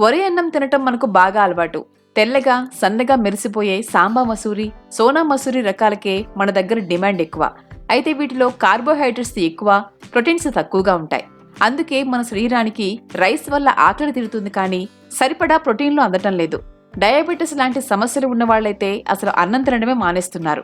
వరి అన్నం తినటం మనకు బాగా అలవాటు. తెల్లగా సన్నగా మెరిసిపోయే సాంబా మసూరి సోనా మసూరి రకాలకే మన దగ్గర డిమాండ్ ఎక్కువ. అయితే వీటిలో కార్బోహైడ్రేట్స్ ఎక్కువ ప్రోటీన్స్ తక్కువగా ఉంటాయి. అందుకే మన శరీరానికి రైస్ వల్ల ఆకలి తీరుతుంది కానీ సరిపడా ప్రోటీన్లు అందటం లేదు. డయాబెటీస్ లాంటి సమస్యలు ఉన్న వాళ్ళైతే అసలు అన్నం తినడమే మానేస్తున్నారు.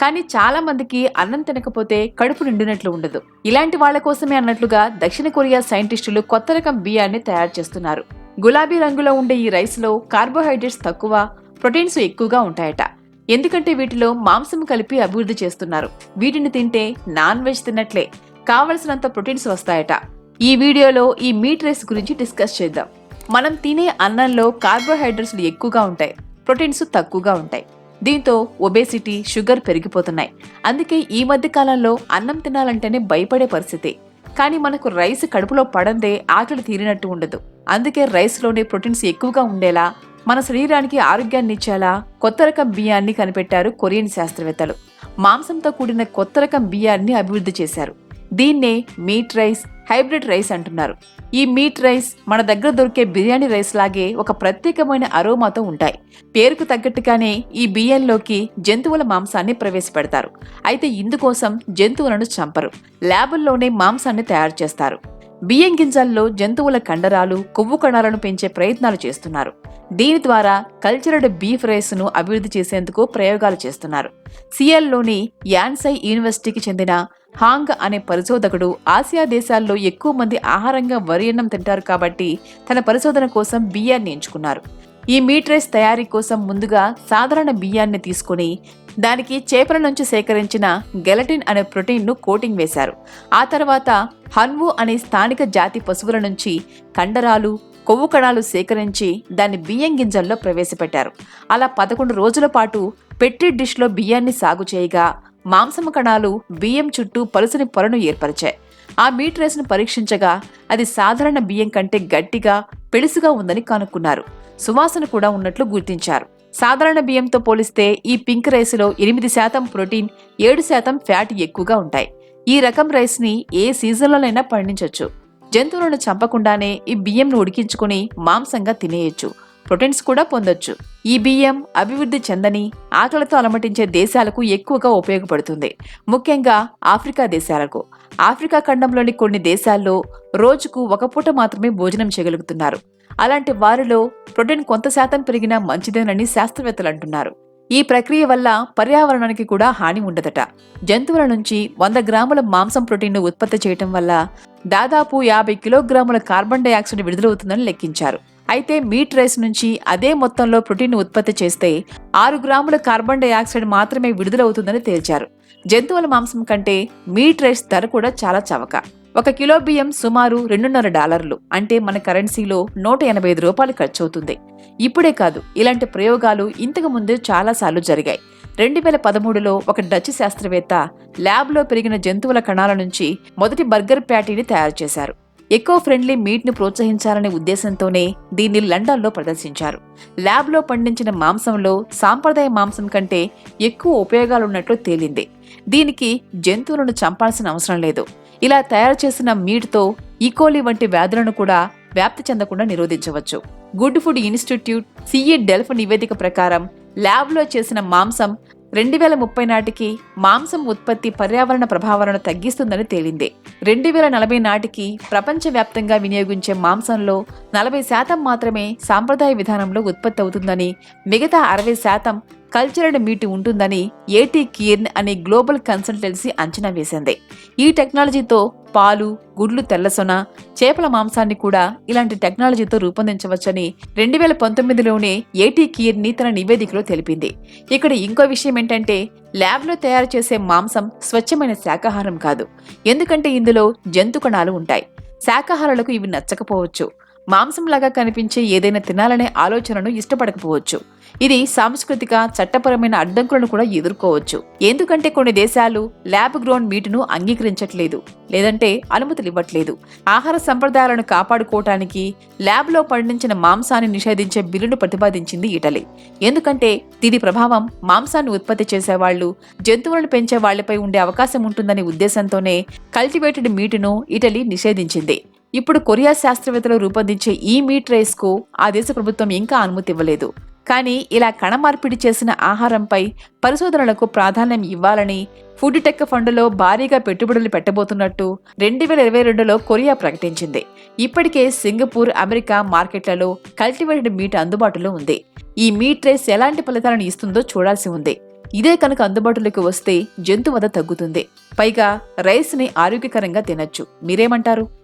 కానీ చాలా మందికి అన్నం తినకపోతే కడుపు నిండినట్లు ఉండదు. ఇలాంటి వాళ్ళ కోసమే అన్నట్లుగా దక్షిణ కొరియా సైంటిస్టులు కొత్త రకం బియ్యాన్ని తయారు చేస్తున్నారు. గులాబీ రంగులో ఉండే ఈ రైస్లో కార్బోహైడ్రేట్స్ తక్కువ ప్రోటీన్స్ ఎక్కువగా ఉంటాయట. ఎందుకంటే వీటిలో మాంసం కలిపి అభివృద్ధి చేస్తున్నారు. వీటిని తింటే నాన్ వెజ్ తిన్నట్లే కావలసినంత ప్రోటీన్స్ వస్తాయట. ఈ వీడియోలో ఈ మీట్ రైస్ గురించి డిస్కస్ చేద్దాం. మనం తినే అన్నంలో కార్బోహైడ్రేట్స్ ఎక్కువగా ఉంటాయి ప్రోటీన్స్ తక్కువగా ఉంటాయి. దీంతో ఒబేసిటీ షుగర్ పెరిగిపోతున్నాయి. అందుకే ఈ మధ్య కాలంలో అన్నం తినాలంటేనే భయపడే పరిస్థితి. కానీ మనకు రైస్ కడుపులో పడందే ఆకలి తీరినట్టు ఉండదు. అందుకే రైస్లోనే ప్రోటీన్స్ ఎక్కువగా ఉండేలా మన శరీరానికి ఆరోగ్యాన్ని ఇచ్చేలా కొత్త రకం బియ్యాన్ని కనిపెట్టారు కొరియన్ శాస్త్రవేత్తలు. మాంసంతో కూడిన కొత్త రకం బియ్యాన్ని అభివృద్ధి చేశారు. దీన్నే మీట్ రైస్ హైబ్రిడ్ రైస్ అంటున్నారు. ఈ మీట్ రైస్ మన దగ్గర దొరికే బిర్యానీ రైస్ లాగే ఒక ప్రత్యేకమైన అరోమాతో ఉంటాయి. పేరుకు తగ్గట్టుగానే ఈ బియ్యంలోకి జంతువుల మాంసాన్ని ప్రవేశపెడతారు. అయితే ఇందుకోసం జంతువులను చంపరు. ల్యాబుల్లోనే మాంసాన్ని తయారు చేస్తారు. బియ్యం గింజల్లో జంతువుల కండరాలు కొవ్వు కణాలను పెంచే ప్రయత్నాలు చేస్తున్నారు. దీని ద్వారా కల్చరడ్ బీఫ్ రైస్ను అభివృద్ధి చేసేందుకు ప్రయోగాలు చేస్తున్నారు. సిఎల్లోని యాన్సై యూనివర్సిటీకి చెందిన హాంగ్ అనే పరిశోధకుడు ఆసియా దేశాల్లో ఎక్కువ మంది ఆహారంగా వరి అన్నం తింటారు కాబట్టి తన పరిశోధన కోసం బియ్యాన్ని ఎంచుకున్నారు. ఈ మీట్ రైస్ తయారీ కోసం ముందుగా సాధారణ బియ్యాన్ని తీసుకుని దానికి చేపల నుంచి సేకరించిన గెలటిన్ అనే ప్రోటీన్ను కోటింగ్ వేశారు. ఆ తర్వాత హన్వు అనే స్థానిక జాతి పశువుల నుంచి కండరాలు కొవ్వు కణాలు సేకరించి దాన్ని బియ్యం గింజల్లో ప్రవేశపెట్టారు. అలా పదకొండు రోజుల పాటు పెట్టి డిష్లో బియ్యాన్ని సాగు చేయగా మాంసము కణాలు బియ్యం చుట్టూ పలుసని పొరను ఏర్పరిచాయి. ఆ మీట్ రైస్ను పరీక్షించగా అది సాధారణ బియ్యం కంటే గట్టిగా పెలుసుగా ఉందని కనుక్కున్నారు. సువాసన కూడా ఉన్నట్లు గుర్తించారు. సాధారణ బియ్యంతో పోలిస్తే ఈ పింక్ రైస్లో ఎనిమిది శాతం ప్రోటీన్ ఏడు శాతం ఫ్యాట్ ఎక్కువగా ఉంటాయి. ఈ రకం రైస్ని ఏ సీజన్లోనైనా పండించవచ్చు జంతువులను చంపకుండానే ఈ బియ్యంను ఉడికించుకుని మాంసంగా తినేయచ్చు. ప్రోటీన్స్ కూడా పొందొచ్చు. ఈ బియ్యం అభివృద్ధి చెందని ఆకలితో అలమటించే దేశాలకు ఎక్కువగా ఉపయోగపడుతుంది. ముఖ్యంగా ఆఫ్రికా దేశాలకు. ఆఫ్రికా ఖండంలోని కొన్ని దేశాల్లో రోజుకు ఒక పూట మాత్రమే భోజనం చేయగలుగుతున్నారు. అలాంటి వారిలో ప్రోటీన్ కొంత శాతం పెరిగినా మంచిదేనని శాస్త్రవేత్తలు అంటున్నారు. ఈ ప్రక్రియ వల్ల పర్యావరణానికి కూడా హాని ఉండదట. జంతువుల నుంచి వంద గ్రాముల మాంసం ప్రోటీన్ను ఉత్పత్తి చేయటం వల్ల దాదాపు యాభై కిలోగ్రాముల కార్బన్ డైఆక్సైడ్ విడుదలవుతుందని లెక్కించారు. అయితే మీట్ రైస్ నుంచి అదే మొత్తంలో ప్రోటీన్ ఉత్పత్తి చేస్తే ఆరు గ్రాముల కార్బన్ డైఆక్సైడ్ మాత్రమే విడుదలవుతుందని తేల్చారు. జంతువుల మాంసం కంటే మీట్ రైస్ ధర కూడా చాలా చవక. ఒక కిలో బియ్యం సుమారు రెండున్నర డాలర్లు అంటే మన కరెన్సీలో నూట ఎనభై ఐదు రూపాయలు ఖర్చవుతుంది. ఇప్పుడే కాదు ఇలాంటి ప్రయోగాలు ఇంతకు ముందు చాలాసార్లు జరిగాయి. రెండు వేల పదమూడులో ఒక డచ్ శాస్త్రవేత్త ల్యాబ్లో పెరిగిన జంతువుల కణాల నుంచి మొదటి బర్గర్ ప్యాటీని తయారు చేశారు. ఎకో ఫ్రెండ్లీ మీట్ను ప్రోత్సహించాలనే ఉద్దేశంతోనే దీన్ని లండన్లో ప్రదర్శించారు. ల్యాబ్లో పండించిన మాంసంలో సాంప్రదాయ మాంసం కంటే ఎక్కువ ఉపయోగాలున్నట్లు తేలింది. దీనికి జంతువులను చంపాల్సిన అవసరం లేదు. ఇలా తయారు చేసిన మీట్తో ఈకోలి వంటి వ్యాధులను కూడా వ్యాప్తి చెందకుండా నిరోధించవచ్చు. Good food institute CE Delft నివేదిక ప్రకారం ల్యాబ్లో చేసిన మాంసం రెండు వేల ముప్పై నాటికి మాంసం ఉత్పత్తి పర్యావరణ ప్రభావాలను తగ్గిస్తుందని తేలింది. రెండు వేల నలభై నాటికి ప్రపంచవ్యాప్తంగా వినియోగించే మాంసంలో నలభై శాతం మాత్రమే సాంప్రదాయ విధానంలో ఉత్పత్తి అవుతుందని మిగతా అరవై శాతం కల్చర్డ్ మీట్ ఉంటుందని ఏటీ కీర్న్ అనే గ్లోబల్ కన్సల్టెన్సీ అంచనా వేసింది. ఈ టెక్నాలజీతో పాలు గుడ్లు తెల్లసొన చేపల మాంసాన్ని కూడా ఇలాంటి టెక్నాలజీతో రూపొందించవచ్చని రెండు వేల పంతొమ్మిదిలోనే ఏటీ కీర్ని తన నివేదికలో తెలిపింది. ఇక్కడ ఇంకో విషయం ఏంటంటే ల్యాబ్లో తయారు చేసే మాంసం స్వచ్ఛమైన శాకాహారం కాదు. ఎందుకంటే ఇందులో జంతు కణాలు ఉంటాయి. శాకాహారులకు ఇవి నచ్చకపోవచ్చు. మాంసంలాగా కనిపించే ఏదైనా తినాలనే ఆలోచనను ఇష్టపడకపోవచ్చు. ఇది సాంస్కృతిక చట్టపరమైన అడ్డంకులను కూడా ఎదుర్కోవచ్చు. ఎందుకంటే కొన్ని దేశాలు ల్యాబ్ గ్రోన్ మీటును అంగీకరించట్లేదు లేదంటే అనుమతులు ఇవ్వట్లేదు ఆహార సంప్రదాయాలను కాపాడుకోవటానికి ల్యాబ్లో పండించిన మాంసాన్ని నిషేధించే బిల్లును ప్రతిపాదించింది ఇటలీ. ఎందుకంటే దీని ప్రభావం మాంసాన్ని ఉత్పత్తి చేసేవాళ్ళు జంతువులను పెంచే వాళ్ళపై ఉండే అవకాశం ఉంటుందనే ఉద్దేశంతోనే కల్టివేటెడ్ మీటును ఇటలీ నిషేధించింది. ఇప్పుడు కొరియా శాస్త్రవేత్తలు రూపొందించే ఈ మీట్ రైస్కు ఆ దేశ ప్రభుత్వం ఇంకా అనుమతి ఇవ్వలేదు. కానీ ఇలా కణ మార్పిడి చేసిన ఆహారంపై పరిశోధనలకు ప్రాధాన్యం ఇవ్వాలని ఫుడ్ టెక్ ఫండ్లో భారీగా పెట్టుబడులు పెట్టబోతున్నట్టు రెండు వేల ఇరవై రెండులో కొరియా ప్రకటించింది. ఇప్పటికే సింగపూర్ అమెరికా మార్కెట్లలో కల్టివేటెడ్ మీట్ అందుబాటులో ఉంది. ఈ మీట్ రైస్ ఎలాంటి ఫలితాలను ఇస్తుందో చూడాల్సి ఉంది. ఇదే కనుక అందుబాటులోకి వస్తే జంతువత తగ్గుతుంది. పైగా రైస్ని ఆరోగ్యకరంగా తినొచ్చు. మీరేమంటారు?